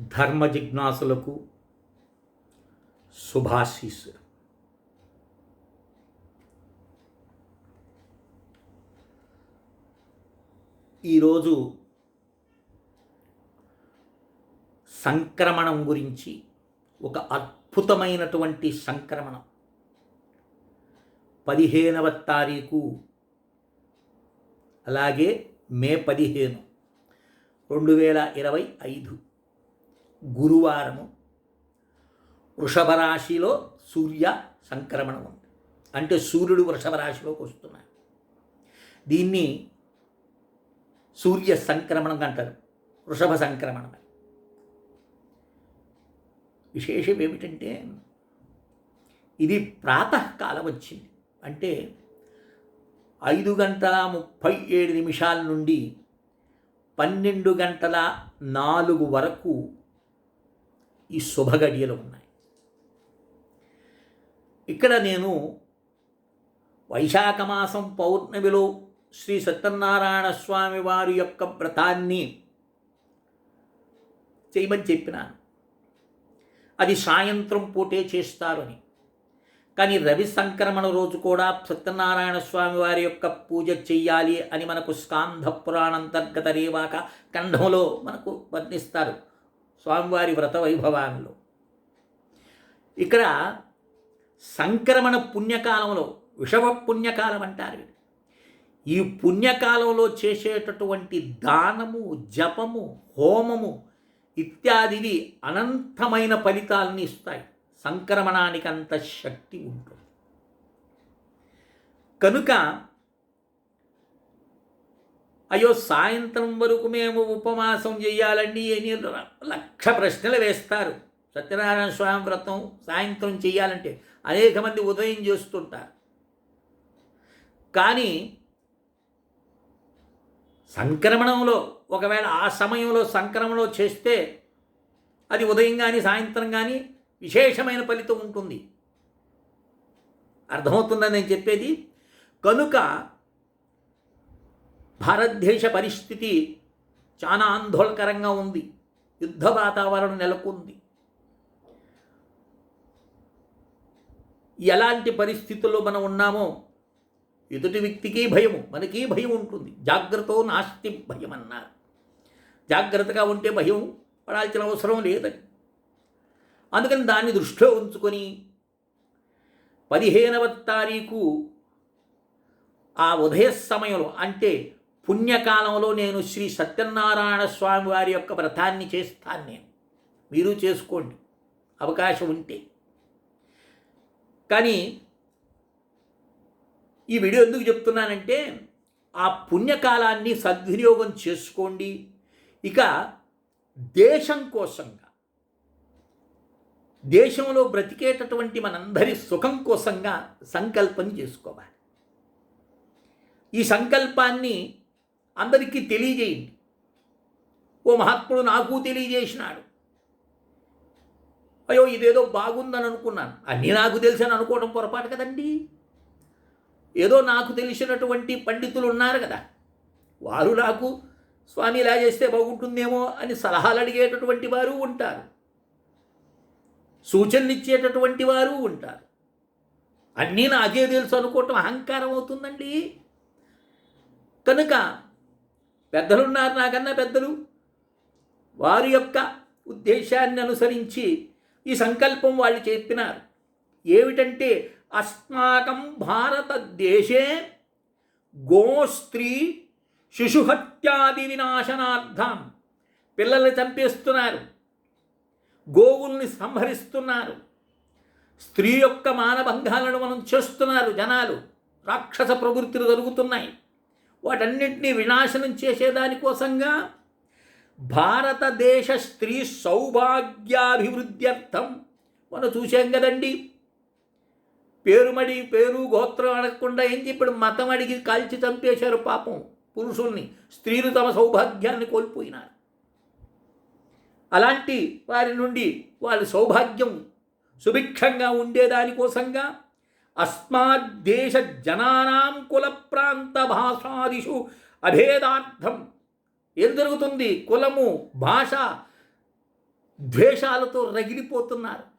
ధర్మ జిజ్ఞాసులకు శుభాశీస్ ఈరోజు సంక్రమణం గురించి ఒక అద్భుతమైనటువంటి సంక్రమణం. పదిహేనవ తారీఖు అలాగే మే పదిహేను రెండు వేల ఇరవై ఐదు. గురువారము వృషభ రాశిలో సూర్య సంక్రమణం ఉంది. అంటే సూర్యుడు వృషభ రాశిలోకి వస్తున్నాడు. దీన్ని సూర్య సంక్రమణం అంటారు. వృషభ సంక్రమణం విశేషం ఏమిటంటే ఇది ప్రాతకాలం వచ్చింది. అంటే ఐదు గంటల ముప్పై ఏడు నిమిషాల నుండి పన్నెండు గంటల నాలుగు వరకు ఈ శుభగడియలు ఉన్నాయి. ఇక్కడ నేను వైశాఖ మాసం పౌర్ణమిలో శ్రీ సత్యనారాయణ స్వామి వారి యొక్క వ్రతాన్ని చేయమని చెప్పినాను. అది సాయంత్రం పూటే చేస్తారు అని. కానీ రవి సంక్రమణ రోజు కూడా సత్యనారాయణ స్వామి వారి యొక్క పూజ చెయ్యాలి అని మనకు స్కాంధ పురాణంతర్గత రేవాక ఖండంలో మనకు వర్ణిస్తారు. స్వామివారి వ్రత వైభవాల్లో ఇక్కడ సంక్రమణ పుణ్యకాలంలో విషవ పుణ్యకాలం అంటారు ఈ పుణ్యకాలంలో చేసేటటువంటి దానము జపము హోమము ఇత్యాదివి అనంతమైన ఫలితాలని ఇస్తాయి. సంక్రమణానికి అంత శక్తి ఉంటుంది. కనుక అయ్యో సాయంత్రం వరకు మేము ఉపవాసం చేయాలండి అని లక్ష ప్రశ్నలు వేస్తారు. సత్యనారాయణ స్వామి వ్రతం సాయంత్రం చేయాలంటే అనేక మంది ఉదయం చేస్తుంటారు. కానీ సంక్రమణంలో ఒకవేళ ఆ సమయంలో సంక్రమణలో చేస్తే అది ఉదయం కానీ సాయంత్రం కానీ విశేషమైన ఫలితం ఉంటుంది. అర్థమవుతుందని నేను చెప్పేది? కనుక భారతదేశ పరిస్థితి చాలా ఆందోళనకరంగా ఉంది. యుద్ధ వాతావరణం నెలకొంది. ఎలాంటి పరిస్థితుల్లో మనం ఉన్నామో ఎదుటి వ్యక్తికి భయము మనకి భయం ఉంటుంది. జాగ్రత్త నాస్తి భయం అన్నారు. జాగ్రత్తగా ఉంటే భయం పడాల్సిన అవసరం లేదని. అందుకని దాన్ని దృష్టిలో ఉంచుకొని పదిహేనవ తారీఖు ఆ ఉదయ సమయంలో అంటే పుణ్యకాలంలో నేను శ్రీ సత్యనారాయణ స్వామి వారి యొక్క వ్రతాన్ని చేస్తాను నేను. మీరు చేసుకోండి. అవకాశం ఉంటే. కానీ ఈ వీడియో ఎందుకు చెప్తున్నానంటే ఆ పుణ్యకాలాన్ని సద్వినియోగం చేసుకోండి. ఇక దేశం కోసంగా దేశంలో బ్రతికేటటువంటి మనందరి సుఖం కోసంగా సంకల్పం చేసుకోవాలి. ఈ సంకల్పాన్ని అందరికీ తెలియజేయండి. ఓ మహాత్ముడు నాకు తెలియజేసినాడు. అయ్యో ఇదేదో బాగుందని అనుకున్నాను. అన్నీ నాకు తెలిసని అనుకోవడం పొరపాటు కదండి? ఏదో నాకు తెలిసినటువంటి పండితులు ఉన్నారు కదా. వారు నాకు స్వామి ఇలా చేస్తే బాగుంటుందేమో అని సలహాలు అడిగేటటువంటి వారు ఉంటారు. సూచనలు ఇచ్చేటటువంటి వారు ఉంటారు. అన్నీ నాకే తెలుసు అనుకోవటం అహంకారం అవుతుందండి. కనుక పెద్దలున్నారు నాకన్నా పెద్దలు. వారి యొక్క ఉద్దేశాన్ని అనుసరించి ఈ సంకల్పం వాళ్ళు చెప్పినారు. ఏమిటంటే అస్మాకం భారతదేశే గోస్త్రీ శిశుహత్యాది వినాశనార్థం. పిల్లల్ని చంపేస్తున్నారు. గోవుల్ని సంహరిస్తున్నారు. స్త్రీ యొక్క మానభంగాలను మనం చేస్తున్నారు జనాలు. రాక్షస ప్రవృత్తులు జరుగుతున్నాయి. వాటన్నింటినీ వినాశనం చేసేదానికోసంగా భారతదేశ స్త్రీ సౌభాగ్యాభివృద్ధ్యర్థం. మనం చూసాం కదండి. పేరుమడి పేరు గోత్రం అడగకుండా ఏంటి ఇప్పుడు మతం అడిగి కాల్చి చంపేశారు పాపం పురుషుల్ని. స్త్రీలు తమ సౌభాగ్యాన్ని కోల్పోయినారు. అలాంటి వారి నుండి వాళ్ళ సౌభాగ్యం సుభిక్షంగా ఉండేదానికోసంగా అస్మాద్దేశజనానాం కుల ప్రాంత భాషాదిషు అభేదార్థం. ఏం జరుగుతుంది? కులము భాష ద్వేషాలతో రగిలిపోతున్నారు.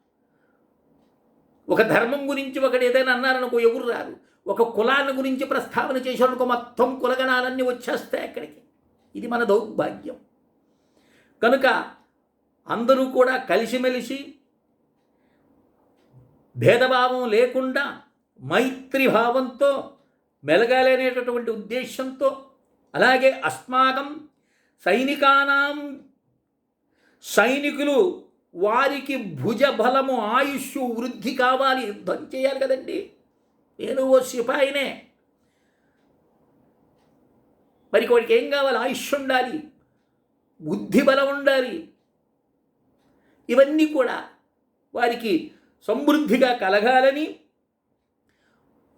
ఒక ధర్మం గురించి ఒకటి ఏదైనా అన్నారనుకో ఎవరు రారు. ఒక కులాన్ని గురించి ప్రస్తావన చేశారనుకో మొత్తం కులగణాలన్నీ వచ్చేస్తాయి అక్కడికి. ఇది మన దౌర్భాగ్యం. కనుక అందరూ కూడా కలిసిమెలిసి భేదభావం లేకుండా మైత్రి భావంతో మెలగాలనేటటువంటి ఉద్దేశంతో అలాగే అస్మాకం సైనికానాం సైనికులు వారికి భుజ బలము ఆయుష్ వృద్ధి కావాలి యుద్ధం చేయాలి కదండి. నేను ఓ సిపాయినే. మరి వాడికి ఏం కావాలి? ఆయుష్ ఉండాలి బుద్ధి బలం ఉండాలి. ఇవన్నీ కూడా వారికి సమృద్ధిగా కలగాలని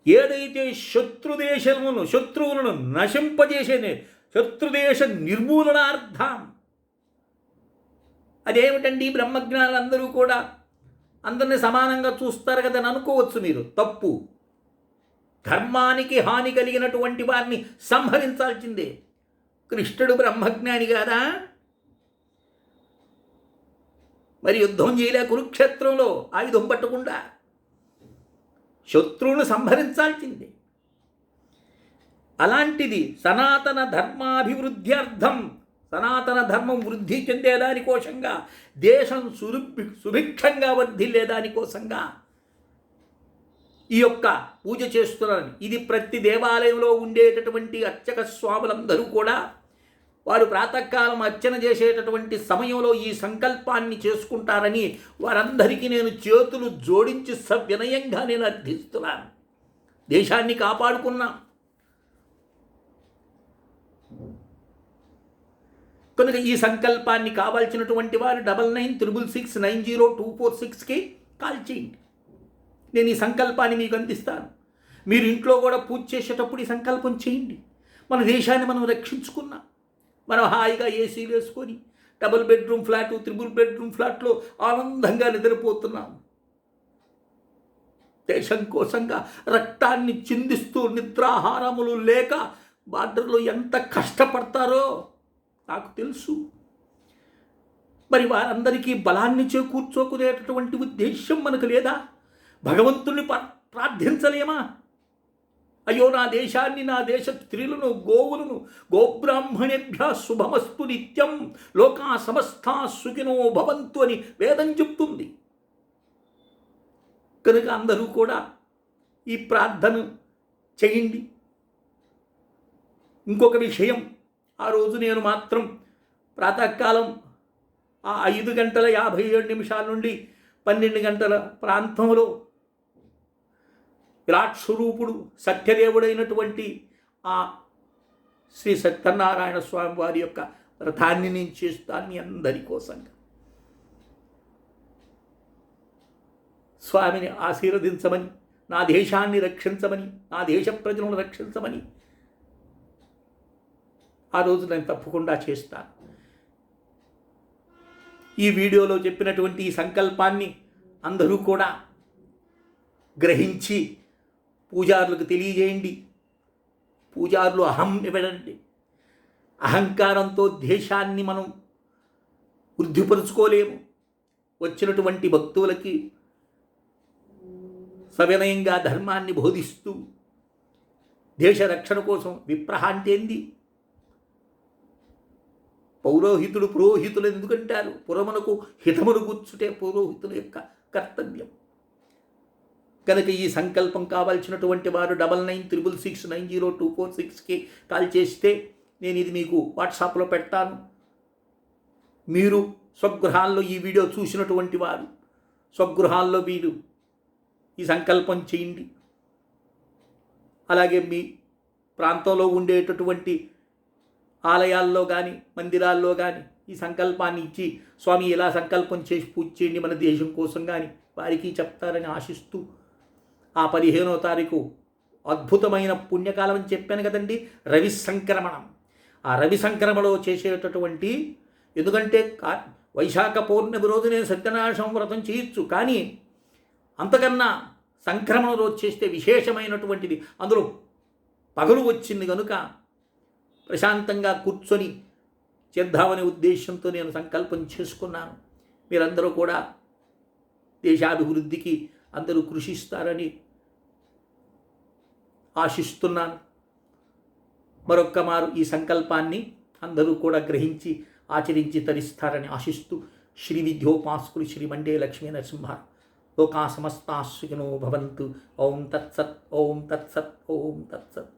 ఏదైతే శత్రుదేశమును శత్రువులను నశింపజేసే శత్రుదేశ నిర్మూలనార్థం. అదేమిటండి బ్రహ్మజ్ఞానులందరూ కూడా? అందరిని సమానంగా చూస్తారు కదా అని అనుకోవచ్చు మీరు. తప్పు. ధర్మానికి హాని కలిగినటువంటి వారిని సంహరించాల్సిందే. కృష్ణుడు బ్రహ్మజ్ఞాని కాదా? మరి యుద్ధం చేయలే కురుక్షేత్రంలో ఆయుధం పట్టకుండా. శత్రువును సంహరించాల్సిందే. అలాంటిది సనాతన ధర్మాభివృద్ధ్యర్థం సనాతన ధర్మం వృద్ధి చెందేదానికోసంగా దేశం సురుభి సుభిక్షంగా వర్ధిల్లేదానికోసంగా ఈ యొక్క పూజ చేస్తున్నారని. ఇది ప్రతి దేవాలయంలో ఉండేటటువంటి అర్చక స్వాములందరూ కూడా వారు ప్రాతకాలం అర్చన చేసేటటువంటి సమయంలో ఈ సంకల్పాన్ని చేసుకుంటారని వారందరికీ నేను చేతులు జోడించి సవినయంగా నేను అర్థిస్తున్నాను. దేశాన్ని కాపాడుకున్నాం. కనుక ఈ సంకల్పాన్ని కావాల్సినటువంటి వారు double nine triple six nine zero two four సిక్స్కి కాల్ చేయండి. నేను ఈ సంకల్పాన్ని మీకు అందిస్తాను. మీరు ఇంట్లో కూడా పూజ చేసేటప్పుడు ఈ సంకల్పం చేయండి. మన దేశాన్ని మనం రక్షించుకున్నాం. మనం హాయిగా ఏసీ వేసుకొని double bedroom flat triple bedroom ఫ్లాట్లో ఆనందంగా నిద్రపోతున్నాం. దేశం కోసంగా రక్తాన్ని చిందిస్తూ నిద్రాహారములు లేక బార్డర్లో ఎంత కష్టపడతారో నాకు తెలుసు. మరి వారందరికీ బలాన్ని చేకూర్చోకునేటటువంటి ఉద్దేశం మనకు లేదా? భగవంతుని ప్రార్థించలేమా? అయ్యో నా దేశాన్ని నా దేశ స్త్రీలను గోవులను గోబ్రాహ్మణేభ్య శుభమస్తు నిత్యం. లోకా సమస్తా సుఖినో భవంతు అని వేదం చెప్తుంది. కనుక అందరూ కూడా ఈ ప్రార్థన చేయండి. ఇంకొక విషయం ఆ రోజు నేను మాత్రం ప్రాతకాలం ఆ ఐదు గంటల యాభై ఏడు నిమిషాల నుండి పన్నెండు గంటల ప్రాంతంలో విరాట్ స్వరూపుడు సత్యదేవుడైనటువంటి ఆ శ్రీ సత్యనారాయణ స్వామి వారి యొక్క రథాన్ని నేను చేస్తాను మీ అందరి కోసంగా స్వామిని ఆశీర్వదించమని నా దేశాన్ని రక్షించమని నా దేశ ప్రజలను రక్షించమని ఆ రోజు నేను తప్పకుండా చేస్తాను. ఈ వీడియోలో చెప్పినటువంటి ఈ సంకల్పాన్ని అందరూ కూడా గ్రహించి పూజారులకు తెలియజేయండి. పూజారులు అహం ఇవ్వడండి అహంకారంతో దేశాన్ని మనం వృద్ధిపరుచుకోలేము. వచ్చినటువంటి భక్తులకి సవినయంగా ధర్మాన్ని బోధిస్తూ దేశ రక్షణ కోసం విప్రహ అంటే ఏంది? పౌరోహితుడు పురోహితులు ఎందుకంటారు? పురమునకు హితమును కూర్చుటే పురోహితుల యొక్క కర్తవ్యం. కనుక ఈ సంకల్పం కావాల్సినటువంటి వారు double nine triple six nine zero two four సిక్స్కి కాల్ చేస్తే నేను ఇది మీకు వాట్సాప్లో పెడతాను. మీరు స్వగృహాల్లో ఈ వీడియో చూసినటువంటి వారు స్వగృహాల్లో మీరు ఈ సంకల్పం చేయండి. అలాగే మీ ప్రాంతంలో ఉండేటటువంటి ఆలయాల్లో కానీ మందిరాల్లో కానీ ఈ సంకల్పాన్ని ఇచ్చి స్వామి ఇలా సంకల్పం చేసి పూజ చేయండి మన దేశం కోసం కానీ వారికి చెప్తారని ఆశిస్తూ ఆ పదిహేనో తారీఖు అద్భుతమైన పుణ్యకాలం అని చెప్పాను కదండి రవి సంక్రమణం ఆ రవి సంక్రమణలో చేసేటటువంటి ఎందుకంటే వైశాఖ పౌర్ణమి రోజు నేను సత్యనాశం వ్రతం చేయొచ్చు కానీ అంతకన్నా సంక్రమణ రోజు చేస్తే విశేషమైనటువంటిది. అందులో పగలు వచ్చింది కనుక ప్రశాంతంగా కూర్చొని చేద్దామనే ఉద్దేశంతో నేను సంకల్పం చేసుకున్నాను. మీరందరూ కూడా దేశాభివృద్ధికి అందరూ కృషిస్తారని ఆశిస్తున్నాను. మరొక్క మారు ఈ సంకల్పాన్ని అందరూ కూడా గ్రహించి ఆచరించి తరిస్తారని ఆశిస్తూ శ్రీ విద్యోపాస్కులు శ్రీ మండే లక్ష్మీ నరసింహ లోకా సమస్తాశ్వినో భవంతు. ఓం తత్సత్ ఓం తత్సత్ ఓం తత్సత్.